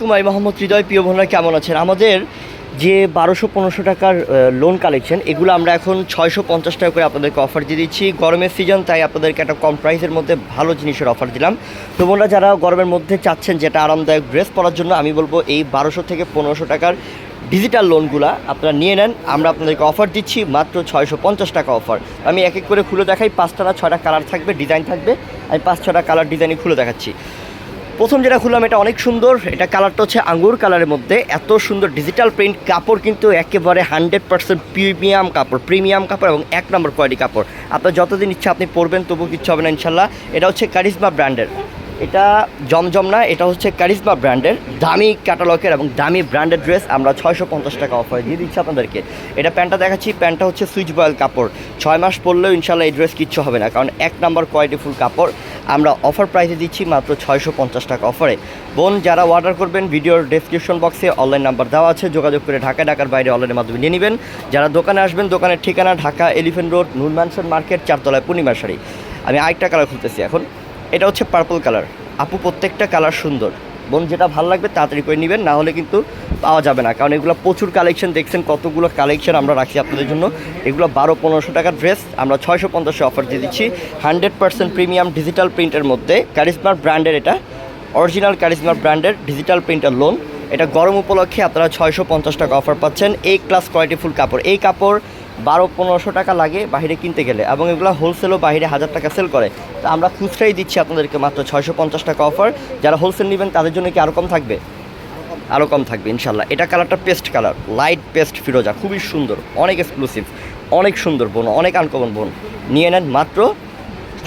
আলাইকুম আমি মোহাম্মদ হৃদয়, প্রিয় বোনরা কেমন আছেন? আমাদের যে বারোশো পনেরোশো টাকার লোন কালেকশন এগুলো আমরা এখন ছয়শো পঞ্চাশ টাকা করে আপনাদেরকে অফার দিয়ে দিচ্ছি। গরমের সিজন তাই আপনাদেরকে একটা কম প্রাইসের মধ্যে ভালো জিনিসের অফার দিলাম। তো বোনরা, যারা গরমের মধ্যে চাচ্ছেন যেটা আরামদায়ক ড্রেস পরার জন্য, আমি বলব এই বারোশো থেকে পনেরোশো টাকার ডিজিটাল লোনগুলা আপনারা নিয়ে নেন। আমরা আপনাদেরকে অফার দিচ্ছি মাত্র ছয়শো পঞ্চাশ টাকা অফার আমি এক এক করে খুলে দেখাই, পাঁচটা না ছয়টা কালার থাকবে ডিজাইন থাকবে। আমি পাঁচ ছটা কালার ডিজাইনই খুলে দেখাচ্ছি। প্রথম যেটা খুললাম, এটা অনেক সুন্দর। এটা কালারটা হচ্ছে আঙ্গুর কালারের মধ্যে। এত সুন্দর ডিজিটাল প্রিন্ট কাপড় কিন্তু একেবারে হান্ড্রেড পার্সেন্ট প্রিমিয়াম কাপড় প্রিমিয়াম কাপড় এবং এক নম্বর কোয়ালিটি কাপড়। আপনার যতদিন ইচ্ছা আপনি পরবেন তবু কিচ্ছু হবে না ইনশাল্লাহ এটা হচ্ছে কারিজমা ব্র্যান্ডের এটা জমজম না, এটা হচ্ছে কারিজমা ব্র্যান্ডের দামি ক্যাটালগের এবং দামি ব্র্যান্ডের ড্রেস আমরা ছয়শো পঞ্চাশ টাকা অফার দিয়ে দিচ্ছি আপনাদেরকে। এটা প্যান্টটা দেখাচ্ছি, প্যান্টটা হচ্ছে সুইচ বয়েল কাপড়। ছয় মাস পরলেও ইনশাল্লাহ এই ড্রেস কিচ্ছু হবে না, কারণ এক নম্বর কোয়ালিটিফুল কাপড়। আমরা অফার প্রাইসে দিচ্ছি মাত্র ছয়শো পঞ্চাশ টাকা অফারে বোন, যারা অর্ডার করবেন, ভিডিওর ডেসক্রিপশন বক্সে অনলাইন নাম্বার দেওয়া আছে, যোগাযোগ করে ঢাকা ঢাকার বাইরে অনলাইনের মাধ্যমে নিয়ে নেবেন। যারা দোকানে আসবেন, দোকানের ঠিকানা Dhaka Elephant Road Noon mansion market চারতলায় Purnima sari. আমি আরেকটা কালার খুলতেছি এখন। এটা হচ্ছে পার্পল কালার আপু, প্রত্যেকটা কালার সুন্দর। বোন, যেটা ভালো লাগবে তাড়াতাড়ি করে নেবেন, না হলে কিন্তু পাওয়া যাবে না। কারণ এগুলো প্রচুর কালেকশন দেখছেন কতগুলো কালেকশন আমরা রাখি আপনাদের জন্য। এগুলো বারো, পনেরোশো টাকার ড্রেস আমরা ছয়শো, পঞ্চাশে অফার দিয়ে দিচ্ছি। হান্ড্রেড পার্সেন্ট প্রিমিয়াম ডিজিটাল প্রিন্টের মধ্যে কারিজমার ব্র্যান্ডের এটা অরিজিনাল কারিজমার ব্র্যান্ডের ডিজিটাল প্রিন্টার লোন এটা গরম উপলক্ষে আপনারা ছয়শো, পঞ্চাশ টাকা অফার পাচ্ছেন। এই ক্লাস কোয়ালিটিফুল কাপড়। এই কাপড় বারো, পনেরোশো টাকা লাগে বাইরে কিনতে গেলে এবং এগুলো হোলসেলও বাইরে হাজার টাকা সেল করে। তো আমরা খুচরাই দিচ্ছি আপনাদেরকে মাত্র ছয়শো পঞ্চাশ টাকা অফার যারা হোলসেল নেবেন, তাদের জন্য কি আরও কম থাকবে? আরও কম থাকবে ইনশাল্লাহ এটা কালারটা পেস্ট কালার লাইট পেস্ট ফিরোজা, খুবই সুন্দর, অনেক এক্সক্লুসিভ অনেক সুন্দর বোন, অনেক আনকমন বোন। নিয়ে নেন মাত্র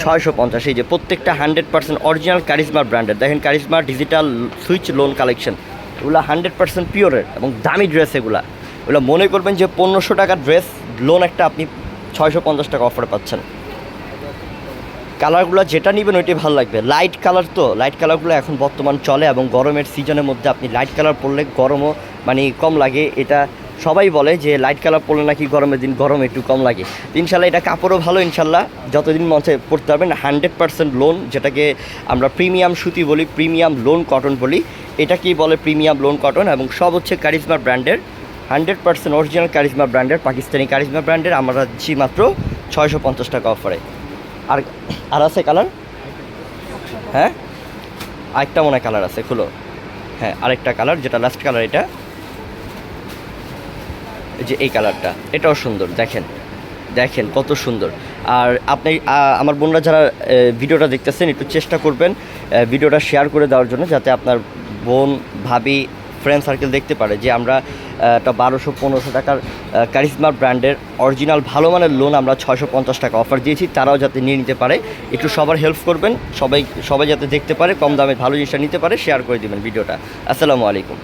ছয়শো পঞ্চাশ। এই যে প্রত্যেকটা হান্ড্রেড পার্সেন্ট অরিজিনাল কারিজমার ব্র্যান্ডের দেখেন Karishma digital Swiss lawn collection এগুলো হান্ড্রেড পার্সেন্ট পিওরের এবং দামি ড্রেস এগুলা। এগুলো মনে করবেন যে পনেরোশো টাকার ড্রেস লোন একটা আপনি ছয়শো পঞ্চাশ টাকা অফারে পাচ্ছেন। কালারগুলো যেটা নেবেন ওইটাই ভালো লাগবে। লাইট কালার তো লাইট কালারগুলো এখন বর্তমান চলে এবং গরমের সিজনের মধ্যে আপনি লাইট কালার পরলে গরমও মানে কম লাগে। এটা সবাই বলে যে লাইট কালার পরলে নাকি গরমের দিন গরম একটু কম লাগে। ইনশাল্লাহ এটা কাপড়ও ভালো ইনশাল্লাহ। যতদিন মঞ্চে পড়তে পারবেন। হান্ড্রেড পার্সেন্ট লোন যেটাকে আমরা প্রিমিয়াম সুতি বলি প্রিমিয়াম লোন কটন বলি। এটা কি বলে প্রিমিয়াম লোন কটন এবং সব হচ্ছে কারিজমা ব্র্যান্ডের হান্ড্রেড পার্সেন্ট অরিজিনাল কারিজমা ব্র্যান্ডের, পাকিস্তানি কারিজমা ব্র্যান্ডের, আমরা দিচ্ছি মাত্র ছয়শো পঞ্চাশ টাকা অফারে। আর আর আছে কালার? হ্যাঁ? আরেকটা মনে কালার আছে, খুলো। হ্যাঁ আরেকটা কালার, যেটা লাস্ট কালার এটা। যে এই কালারটা, এটাও সুন্দর, দেখেন। দেখেন কত সুন্দর। আর আপনি আমার বোনরা যারা ভিডিওটা দেখতেছেন, একটু চেষ্টা করবেন ভিডিওটা শেয়ার করে দেওয়ার জন্য, যাতে আপনার বোন, ভাবি ফ্রেন্ড সার্কেল দেখতে পারে যে আমরা একটা বারোশো পনেরোশো টাকার কারিজমা ব্র্যান্ডের অরিজিনাল ভালো মানের লোন আমরা ছয়শো পঞ্চাশ টাকা অফার দিয়েছি। তারাও যাতে নিয়ে নিতে পারে। একটু সবার হেল্প করবেন। সবাই সবাই যাতে দেখতে পারে, কম দামে ভালো জিনিসটা নিতে পারে শেয়ার করে দেবেন ভিডিওটা। আসসালামু আলাইকুম।